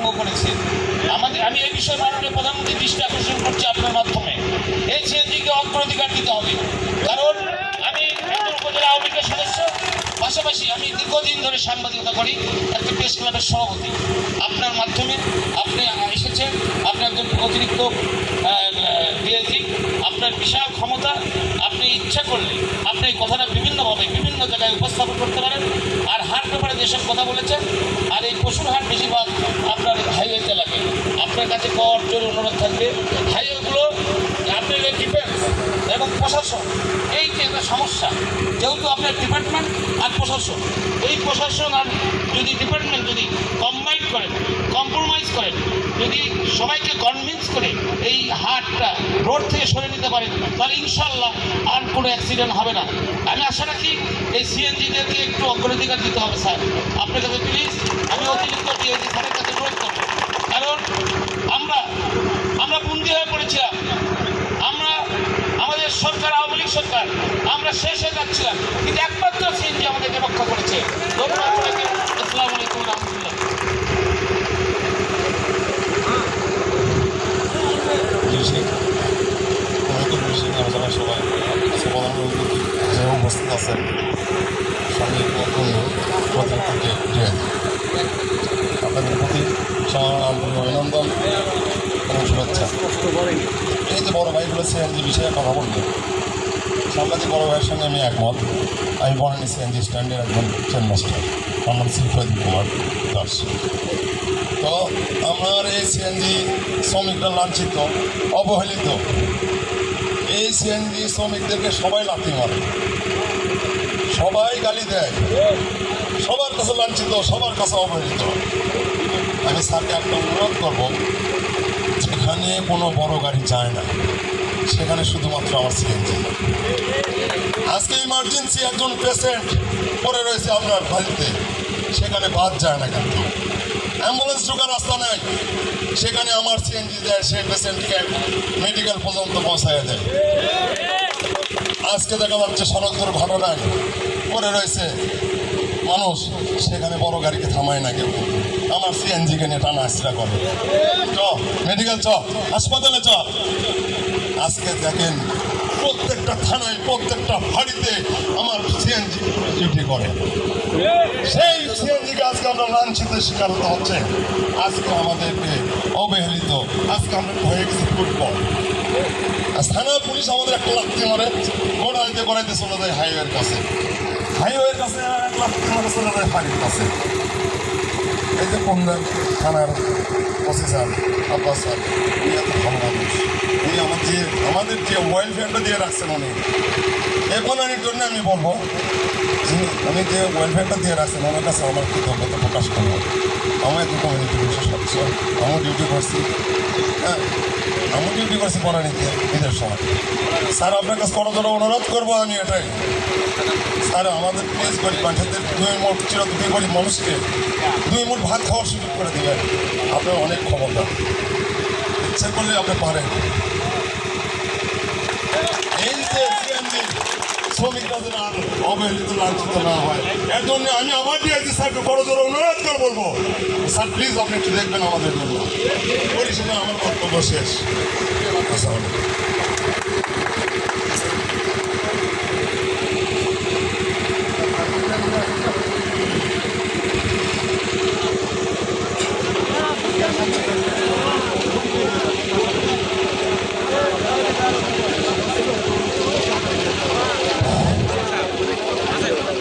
ভঙ্গ করেছে আমাদের আমি এই বিষয়ে মাননীয় প্রধানমন্ত্রীর দৃষ্টি আকর্ষণ করছি আপনার মাধ্যমে। এই সিএনজিকে অগ্রাধিকার দিতে হবে। কারণ আমি উপজেলা আওয়ামী লীগের সদস্য, পাশাপাশি আমি দীর্ঘদিন ধরে সাংবাদিকতা করি, একটা প্রেস ক্লাবের সভাপতি। আপনার মাধ্যমে আপনি এসেছেন, আপনি একজন অতিরিক্ত ডিএসি আপনার বিশাল ক্ষমতা, আপনি ইচ্ছা করলে, আপনি এই কথাটা বিভিন্নভাবে বিভিন্ন জায়গায় উপস্থাপন করতে পারেন। আর হাট ব্যাপারে যেসব কথা বলেছে, আর এই পশুর হাট বেশিরভাগ আপনার হাইওয়েতে লাগে। আপনার কাছে কর, জোর, অনুরোধ থাকবে। হাইওয়েগুলো আপনি ডিফেন্স এবং প্রশাসন একটা সমস্যা। যেহেতু আপনার ডিপার্টমেন্ট আর প্রশাসন। এই প্রশাসন আর যদি ডিপার্টমেন্ট যদি কম্বাইন করেন কম্প্রোমাইজ করেন, যদি সবাইকে কনভিন্স করে এই হাটটা রোড থেকে সরে নিতে পারেন, তাহলে ইনশাল্লাহ আর কোনো অ্যাক্সিডেন্ট হবে না। আমি আশা রাখি এই সিএনজিদেরকে একটু অগ্রাধিকার দিতে হবে, স্যার। আপনার কাছে প্লিজ আমি অতিরিক্ত ডিএসি স্যারের কাছে অনুরোধ করব। কারণ আমরা বন্দি হয়ে পড়েছিলাম আমরা আমাদের সরকার আওয়ামী লীগ সরকার আমরা শেষ হয়ে যাচ্ছিলাম কিন্তু একমাত্র সিএনজি আমাদেরকে রক্ষা করেছে ধন্যবাদ সবাইকে আসসালামু আলাইকুম রহমতুল্লাহ মিউজিক অনেক মিউজিক আলোচনা সবাই প্রধানমন্ত্রী যে উপস্থিত আছেন সঙ্গে বন্ধু প্রধান প্রতি আন্তরিক অভিনন্দন এই যে বড় ভাই বলেছে যে বিষয়ে কথা বললেন সাংবাদিক বড় ভাইয়ের সঙ্গে আমি একমত আমি বনানী সিএনজি স্ট্যান্ডের একজন চেনমাস্টার আমার নাম শ্রী প্রদীপ কুমার দাস তো আমার এই সিএনজি শ্রমিকরা লাঞ্ছিত, অবহেলিত। এই সিএনজি শ্রমিকদেরকে সবাই লাথি মারে। সবাই গালি দেয়। সবার কাছে লাঞ্ছিত, সবার কাছে অবহেলিত। আমি স্যারকে একটা অনুরোধ করব, যেখানে কোনো বড় গাড়ি যায় না, সেখানে শুধুমাত্র আমার সিএনজি আজকে ইমার্জেন্সি একজন পেশেন্ট পড়ে রয়েছে আপনার বাড়িতে। সেখানে বাদ যায় না কেন অ্যাম্বুলেন্স ঢোকার রাস্তা নেই। সেখানে আমার সিএনজি যায় সেই পেশেন্টকে মেডিকেল পর্যন্ত পৌঁছায় দেয়। আজকে দেখা যাচ্ছে সড়ক দুর্ঘটনায় পড়ে রয়েছে মানুষ। সেখানে বড় গাড়িকে থামায় না কেউ। আমার সিএনজিকে নিয়ে টানা আসরা করে। চ মেডিকেল চ, হাসপাতালে চ। আজকে দেখেন প্রত্যেকটা থানায়, প্রত্যেকটা বাড়িতে আমার সিএনজি ডিউটি করে। সেই সিএনজিকে আজকে আমরা লাঞ্ছিত শিকার হতে হচ্ছে। আজকে আমাদেরকে অবহেলিত, আজকে আমরা হয়ে গেছি ফুটবল। থানা পুলিশ আমাদের একটা লাফতে মারে, গোড়াইতে গোড়াইতে চলে যায় হাইওয়ের কাছে। হাইওয়ের কাছে এক মারে, চলে যায় কাছে। যে পন্দার থানার অফিসার আব্বাস স্যার, উনি এত ভালো মানুষ। উনি আমার যে আমাদের যে ওয়েলফেয়ারটা দিয়ে রাখছেন উনি। এর জন্য আমি বলব আমি যে ওয়েলফেয়ারটা দিয়ে রাখছেন ওনার কাছে আমার কৃতজ্ঞতা প্রকাশ করব আমার একটু কমিউনিটি বিশেষ সদস্য আমিও ডিউটি করছি। হ্যাঁ আমি ডিউটি করছি পড়ানিতে ঈদের সময় স্যার, আপনার কাছে কোনো ধরো অনুরোধ করব আমি এটাই। স্যার, আমাদের প্লিজ গরিব মানুষদের দুই মুঠ চির দুই গরিব মানুষকে দুই মুঠ ভাত খাওয়ার সুযোগ করে দেবেন। আপনার অনেক ক্ষমতা। ইচ্ছে করলে আপনি পারেন। এই যে শ্রমিকরা যেন আর অবহেলিত লাঞ্ছিত না হয় এর জন্য আমি আমার ডিআইজি স্যারকে বড় জোর অনুরোধ করে বলব, স্যার প্লিজ আপনি একটু দেখবেন আমাদের জন্য পরিশেষে আমার বক্তব্য শেষ আসসালামু আলাইকুম।